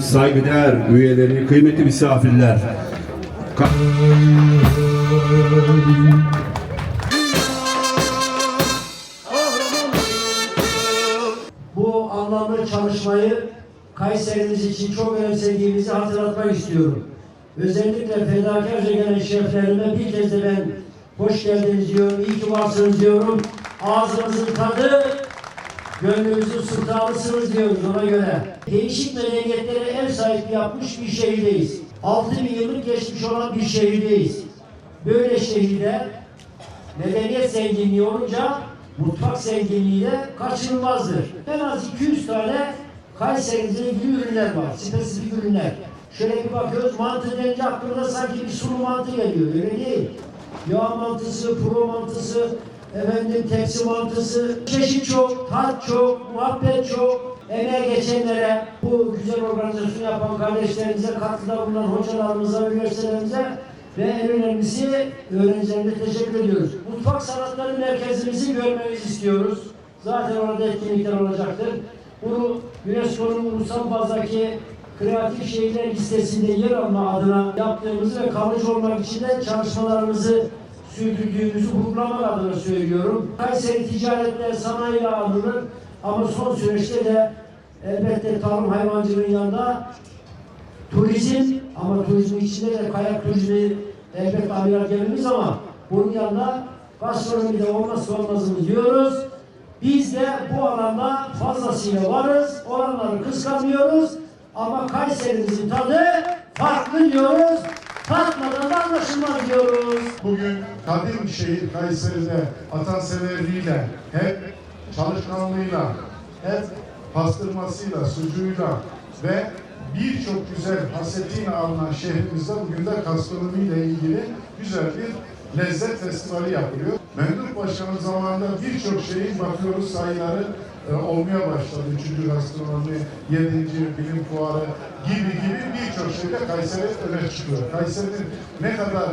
Saygıdeğer üyeleri, kıymetli misafirler. Ka- Bu anlamlı çalışmayı Kayserimiz için çok önemsediğimizi hatırlatmak istiyorum. Özellikle fedakarca gelen şeflerime bir kez de ben hoş geldiniz diyorum, iyi ki varsınız diyorum. Ağzınızın tadı, gönlümüzün sultanısınız diyoruz ona göre. Değişik medeniyetlere ev sahipliği yapmış bir şehirdeyiz. 6000 yıllık geçmiş olan bir şehirdeyiz. Böyle şehirde medeniyet zenginliği olunca mutfak zenginliği de kaçınılmazdır. En az 200 tane Kayseri'mizde ilgili ürünler var. Spesifik ürünler. Şöyle bir bakıyoruz mantı denince aklımıza sanki bir sulu mantı geliyor. Öyle değil. Yağ mantısı, pro mantısı, efendim tepsi mantısı, çeşit çok, tat çok, muhabbet çok. Emeğe geçenlere, bu güzel organizasyonu yapan kardeşlerimize, katkıda bulunan hocalarımıza, üniversitelerimize ve en önemlisi öğrencilerimize teşekkür ediyoruz. Mutfak Sanatları Merkezimizi görmenizi istiyoruz. Zaten orada etkinlikler olacaktır. Bunu UNESCO'nun ulusal bazdaki kreatif şehirler listesinde yer alma adına yaptığımızı ve kalıcı olmak için de çalışmalarımızı sürdürdüğümüzü vurgulamak adına söylüyorum. Kayseri ticaretle sanayiyle alınır ama son süreçte de elbette tarım hayvancılığın yanında turizm ama turizmin içinde de kayak turizmi elbette amiral gemimiz ama bunun yanında gastronomi de olmazsa olmazımız diyoruz. Biz de bu alanda fazlasıyla varız. Oranları kıskanmıyoruz. Ama Kayserimizin tadı farklı diyoruz. Tatmadan da anlaşılmaz diyoruz. Kadim şehir Kayseri'de vatanseverliğiyle, hep çalışkanlığıyla, hep pastırmasıyla, sucuğuyla ve birçok güzel hasetiyle alınan şehrimizde bugün de gastronomiyle ilgili güzel bir lezzet festivali yapılıyor. Memduh Başkanım zamanında birçok şeyin bakıyoruz sayıları e, olmaya başladı. Üçüncü gastronomi, yedinci bilim fuarı gibi gibi birçok şeyde Kayseri öne çıkıyor. Kayseri'nin ne kadar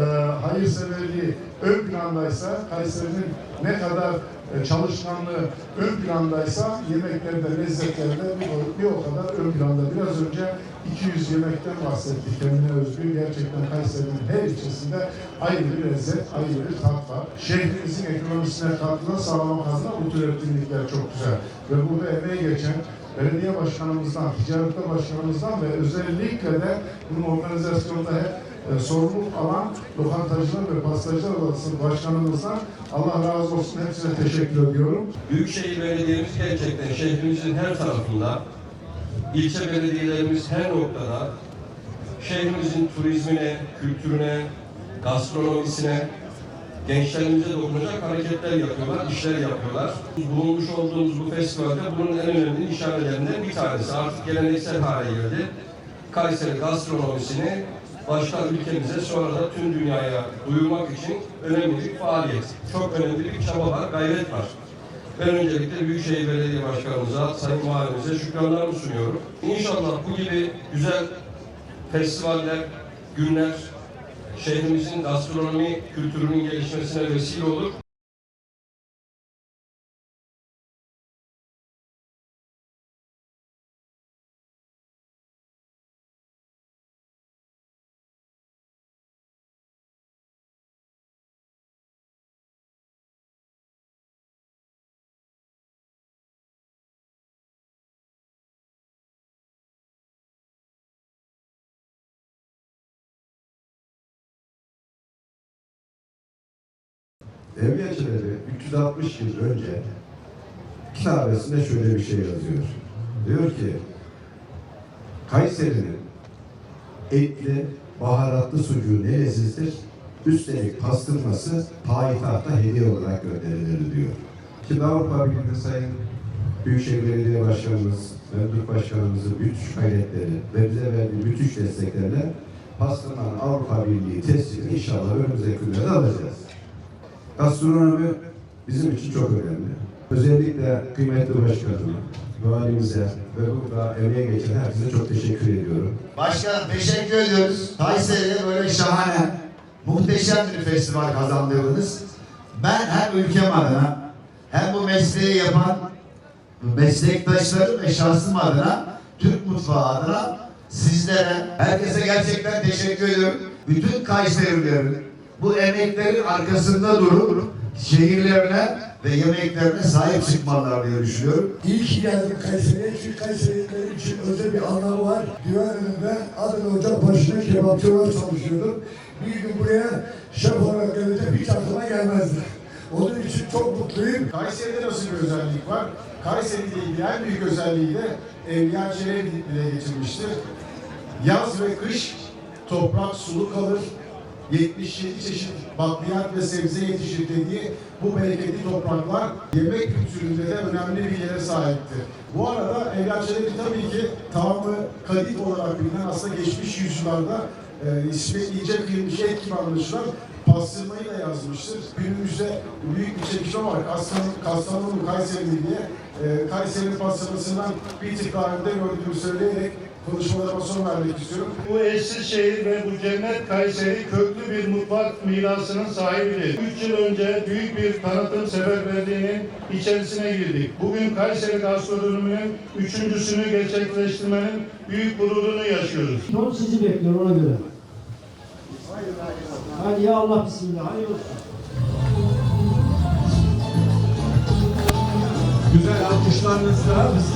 e, hayırseverliği ön plandaysa, Kayseri'nin ne kadar e, çalışkanlığı ön plandaysa yemeklerde, lezzetlerde bir, bir o kadar ön planda. Biraz önce 200 yemekten bahsettik kendine özgü. Gerçekten Kayseri'nin her ilçesinde ayrı bir lezzet, ayrı bir tat var. Şehrimizin ekonomisine katkıda sağlamak adına bu tür etkinlikler çok güzel. Ve burada emeğe geçen belediye başkanımızdan, ticaret başkanımızdan ve özellikle de bunun organizasyonunda hep e, sorumluluk alan lokantacılar ve pastacılar odası başkanımızdan Allah razı olsun hepsine teşekkür ediyorum. Büyükşehir Belediye'miz gerçekten şehrimizin her tarafında, ilçe belediyelerimiz her noktada şehrimizin turizmine, kültürüne, gastronomisine, gençlerimize dokunacak hareketler yapıyorlar, işler yapıyorlar. Bulunmuş olduğumuz bu festivalde bunun en önemli nişanelerinden bir tanesi. Artık geleneksel hale geldi. Kayseri gastronomisini başta ülkemize sonra da tüm dünyaya duyurmak için önemli bir faaliyet. Çok önemli bir çaba var, gayret var. Ben öncelikle Büyükşehir Belediye Başkanımıza, Sayın Valimize şükranlarımı sunuyorum. İnşallah bu gibi güzel festivaller, günler şehrimizin gastronomi kültürünün gelişmesine vesile olur. Devletçileri 360 yıl önce kitabesinde şöyle bir şey yazıyor. Diyor ki Kayseri'nin etli, baharatlı sucuğu ne lezizdir? Üstelik pastırması payitahta hediye olarak gönderilir diyor. Şimdi Avrupa Birliği'nde Sayın Büyükşehir Belediye Başkanımız, Memduh Başkanımızın müthiş gayretleri ve bize verdiği müthiş desteklerle pastırmanın Avrupa Birliği testini inşallah önümüzdeki günlerde alacağız. Gastronomi bizim için çok önemli. Özellikle kıymetli başkanıma, valimize ve burada emeğe geçen herkese çok teşekkür ediyorum. Başkanım teşekkür ediyoruz. Kayseri'de böyle şahane, muhteşem bir festival kazandırdınız. Ben hem ülkem adına hem bu mesleği yapan meslektaşlarım ve şahsım adına, Türk mutfağı adına sizlere, herkese gerçekten teşekkür ediyorum. Bütün Kayserilerin bu emeklerin arkasında durup şehirlerine ve yemeklerine sahip çıkmalılar diye düşünüyorum. İyi ki geldim Kayseri'ye çünkü Kayseri'liler için özel bir anlamı var. Güven önünde Adana Ocak başında kebapçı olarak çalışıyordum. Bir gün buraya şef olarak gelince hiç aklıma gelmezdi. Onun için çok mutluyum. Kayseri'de nasıl bir özellik var? Kayseri'de ilgili en büyük özelliği de Evliya Çelebi dile getirmiştir. Yaz ve kış toprak sulu kalır. 77 çeşit bakliyat ve sebze yetişir dediği bu bereketli topraklar yemek kültüründe de önemli bir yere sahiptir. Bu arada Çelebi tabii ki tamamı kadif olarak bilinen aslında geçmiş yüzyıllarda e, ismi iyice kıyılmış et gibi anlaşılan pastırmayı da yazmıştır. Günümüzde büyük bir çekişme var. Kastamonu Kayseri diye e, Kayseri pastırmasından bir tık daha önde gördüğümü söyleyerek konuşmalarıma son vermek istiyorum. Bu eşsiz şehir ve bu cennet Kayseri köklü bir mutfak mirasının sahibidir. 3 yıl önce büyük bir tanıtım seferberliğinin içerisine girdik. Bugün Kayseri gastronominin üçüncüsünü gerçekleştirmenin büyük gururunu yaşıyoruz. Son sizi bekliyor ona göre. Hadi ya Allah bismillah. Hayırlı olsun. Güzel alkışlarınızla